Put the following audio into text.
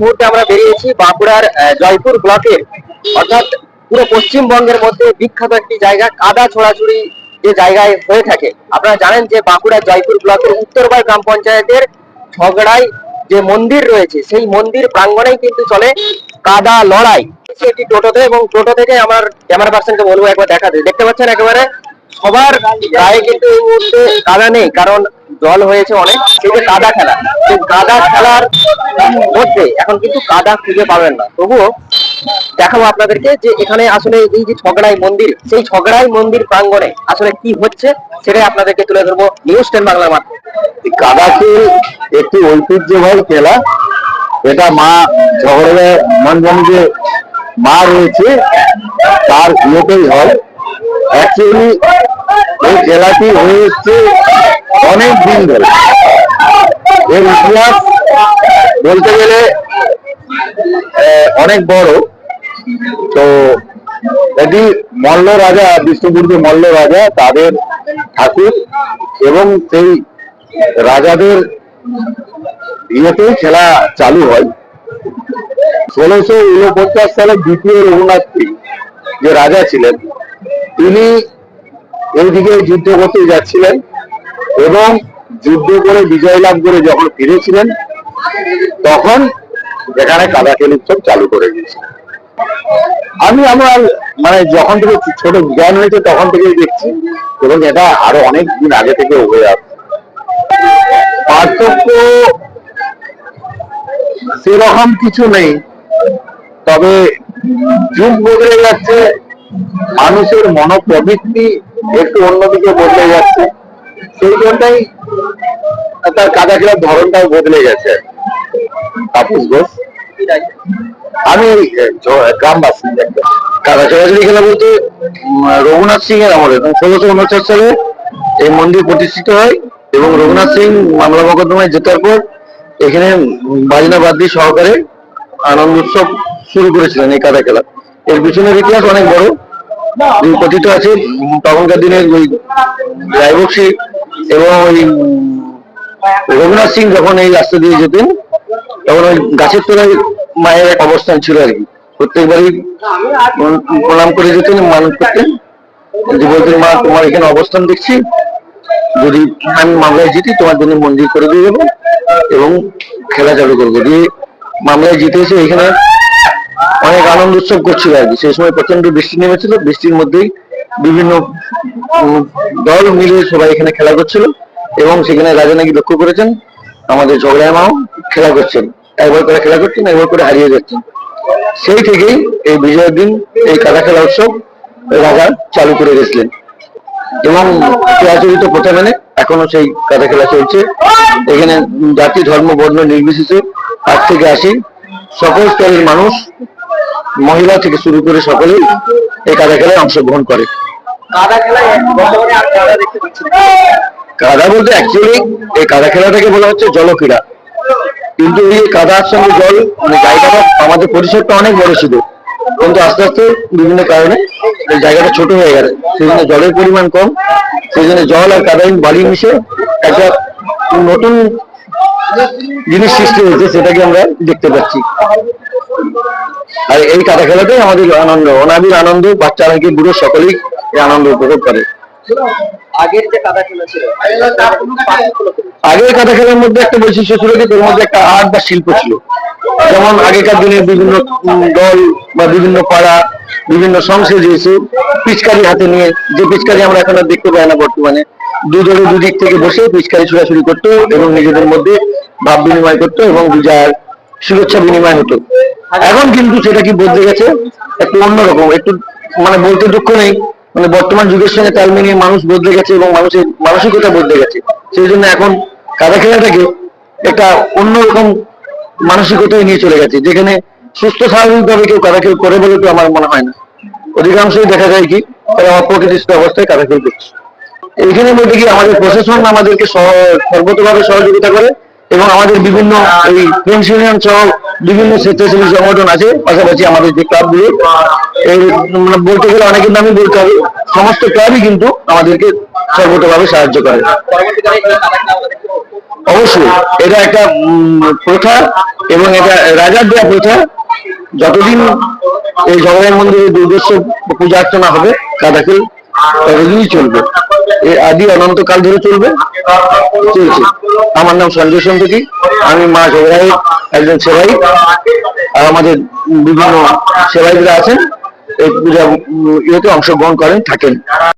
মুহূর্তে আমরা বেরিয়েছি বাঁকুড়ার জয়পুর ব্লকের। অর্থাৎ পুরো পশ্চিমবঙ্গের মধ্যে বিখ্যাত একটি জায়গা, কাদা যে জায়গায় হয়ে থাকে। আপনারা জানেন যে বাঁকুড়া জয়পুর ব্লকের উত্তরবাই গ্রাম পঞ্চায়েতের ঝগড়ায় যে মন্দির রয়েছে, সেই মন্দির প্রাঙ্গণেই কিন্তু চলে কাদা লড়াই। একটি টোটোতে এবং টোটো থেকে আমার ক্যামেরা পার্সনকে বলব একবার দেখাতে। দেখতে পাচ্ছেন একেবারে সবার গায়ে কিন্তু এই মুহূর্তে কাদা নেই, কারণ জল হয়েছে অনেক, সেই যে কাদা খেলা, সেই কাদা খেলার মধ্যে এখন কিন্তু কাদা খুঁজে পাবেন না। তবুও দেখাবো আপনাদেরকে যে এখানে আসলে এই যে ছগড়াই মন্দির, সেই ছগড়াই মন্দির প্রাঙ্গণে আসলে কি হচ্ছে সেটাই আপনাদেরকে তুলে ধরবো নিউজ টেন বাংলার মাধ্যমে। কাদা খেল একটি ঐতিহ্যবাহী খেলা। এটা মা ঝগড়ে মনজানি যে মা রয়েছে, তার ইয়েতেই হয়। অ্যাকচুয়ালি এই খেলাটি হয়ে এসছে অনেক দিন ধরে। এর ইতিহাস বলতে গেলে অনেক বড়। তো এটি মল্ল রাজা বিষ্ণুপুর যে মল্ল রাজা, তাদের ঠাকুর এবং সেই রাজাদের ইয়েতেই খেলা চালু হয়। ষোলোশো উনপঞ্চাশ সালে দ্বিতীয় রঘুনাথ যে রাজা ছিলেন তিনি এইদিকে যুদ্ধ করতে যাচ্ছিলেন এবং যুদ্ধ করে বিজয় লাভ করে যখন ফিরেছিলেন, তখন এখানে কাদা খেল উৎসব চালু করে দিয়েছিলেন আমি আমার মানে যখন থেকে ছোট জ্ঞান হয়েছে, তখন থেকেই দেখছি এবং এটা আরও অনেক দিন আগে থেকে হয়ে আসছে পার্থক্য সেরকম কিছু নেই, তবে যুগ বদলে যাচ্ছে মানুষের মনোপ্রবৃত্তি একটু অন্যদিকে বদলে যাচ্ছে। সেই জন্যই তার কাদা খেলার ধরনটাও বদলে গেছে। তাপস ঘোষ। আমি গ্রামবাসী। কাদা খেলাধুলি খেলা বলতে রঘুনাথ সিং এর আমলে ষোলোশো উনচাশ সালে এই মন্দির প্রতিষ্ঠিত হয় এবং রঘুনাথ সিং মামলা মকদ্দমায় জেতার পর এখানে বাজনা বাদ্যি সহকারে আনন্দ উৎসব শুরু করেছিলেন এই কাদা খেলা এর পিছনের ইতিহাস অনেক বড়। কথিত আছে, তখনকার দিনের ওই রায়বক্সি এবং ওই রঘুনাথ সিং যখন এই রাস্তা দিয়ে যেতেন, তখন ওই গাছের তলায় মায়ের এক অবস্থান ছিল আর কি। প্রত্যেকবারই প্রণাম করে যেতেন, মানত করতেন। যে বলতেন, মা, তোমার এখানে অবস্থান দেখছি। যদি আমি মামলায় জিতি, তোমার জন্য মন্দির করে দিয়ে যাব এবং খেলা চালু করব। দিয়ে মামলায় জিতে এসে এখানে অনেক আনন্দ উৎসব করছিল আর কি। সেই সময় প্রচণ্ড বৃষ্টি নেমেছিল। বৃষ্টির মধ্যেই বিভিন্ন দল মিলে সবাই এখানে খেলা করছিল এবং সেখানে রাজা নাকি লক্ষ্য করেছেন, আমাদের ঝগড়ায় মাও খেলা করছেন। একবার করে খেলা করছেন, একবার করে হারিয়ে যাচ্ছেন। সেই থেকেই এই বিজয়ের দিন, এই কাদা খেলা উৎসব রাজা চালু করে গেছিলেন এবং প্রচলিত প্রথা মেনে এখনও সেই কাদা খেলা চলছে। এখানে জাতি, ধর্ম, বর্ণ নির্বিশেষে আজ থেকে আসি। সকল স্তরের মানুষ মহিলা থেকে শুরু করে সকলেই এই কাদা খেলায় অংশগ্রহণ করে। কাদা কাদা। কাদা বলতে অ্যাকচুয়ালি এই কাদা খেলাটাকে বলা হচ্ছে জলক্রীড়া। কিন্তু এই কাদার সঙ্গে জল মানে জায়গাটা আমাদের পরিসরটা অনেক বড় ছিল। কিন্তু আস্তে আস্তে বিভিন্ন কারণে এই জায়গাটা ছোট হয়ে গেছে। সেই জন্য জলের পরিমাণ কম সেই জন্য জল আর কাদাই বালি মিশে একটা নতুন জিনিস সৃষ্টি হয়েছে সেটাকে আমরা দেখতে পাচ্ছি। আর এই কাদা খেলাটাই আমাদের আনন্দ। অনাবিল আনন্দ বাচ্চারা কি বুড়ো সকলেই এই আনন্দ উপভোগ করে। আগের যে কাদা খেলা ছিল। আগের খেলার মধ্যে একটা বৈশিষ্ট্য ছিল যে তোর মধ্যে একটা আর্ট বা শিল্প ছিল। যেমন আগেকার দিনে বিভিন্ন দল বা বিভিন্ন পাড়া বিভিন্ন সংসদ এসে পিচকারি হাতে নিয়ে। যে পিচকারি আমরা এখন আর দেখতে পাই না বর্তমানে। দু দলে দুদিক থেকে বসে পিচকারি ছোড়াছুড়ি করতো এবং নিজেদের মধ্যে ভাব বিনিময় করতো এবং বিজয়ের শুভেচ্ছা বিনিময় হতো। এখন কিন্তু সেটা কি বদলে গেছে? একটু অন্যরকম একটু মানে বলতে দুঃখ নেই। মানে বর্তমান যুগের সঙ্গে তাল মিলিয়ে মানুষ বদলে গেছে এবং মানুষের মানসিকতা বদলে গেছে। সেই জন্য এখন কাদা খেলাটাকে একটা অন্যরকম মানসিকতায় নিয়ে চলে গেছে, যেখানে সুস্থ, স্বাভাবিকভাবে কেউ কাদা খেল করে বলে তো আমার মনে হয় না। অধিকাংশই দেখা যায় কি, তারা অপ্রকৃতিস্থ অবস্থায় কাদা খেল করছে। এইখানে বলতে কি আমাদের প্রশাসন আমাদেরকে সর্বতভাবে সহযোগিতা করে এবং আমাদের বিভিন্ন এই ফ্রেন্ডস সহ বিভিন্ন স্বেচ্ছাসেবী সংগঠন আছে, পাশাপাশি আমাদের যে ক্লাবগুলো, এই মানে বলতে গেলে অনেকের নামই বলতে হবে, সমস্ত ক্লাবই কিন্তু আমাদেরকে সর্বতভাবে সাহায্য করে। অবশ্যই, এটা একটা প্রথা এবং এটা রাজার দেওয়া প্রথা। যতদিন এই জগন্নাথ মন্দিরে দুর্গোৎসব পূজা অর্চনা হবে কাদাখিল ততদিনই চলবে। আদি অনন্তকাল ধরে চলবে। চলছে আমার নাম সঞ্জয় সন্তকি আমি মা সেবাই একজন সেবাই। আর আমাদের বিভিন্ন সেবাইরা আছেন। এই পূজা ইয়েতে অংশগ্রহণ করেন, থাকেন।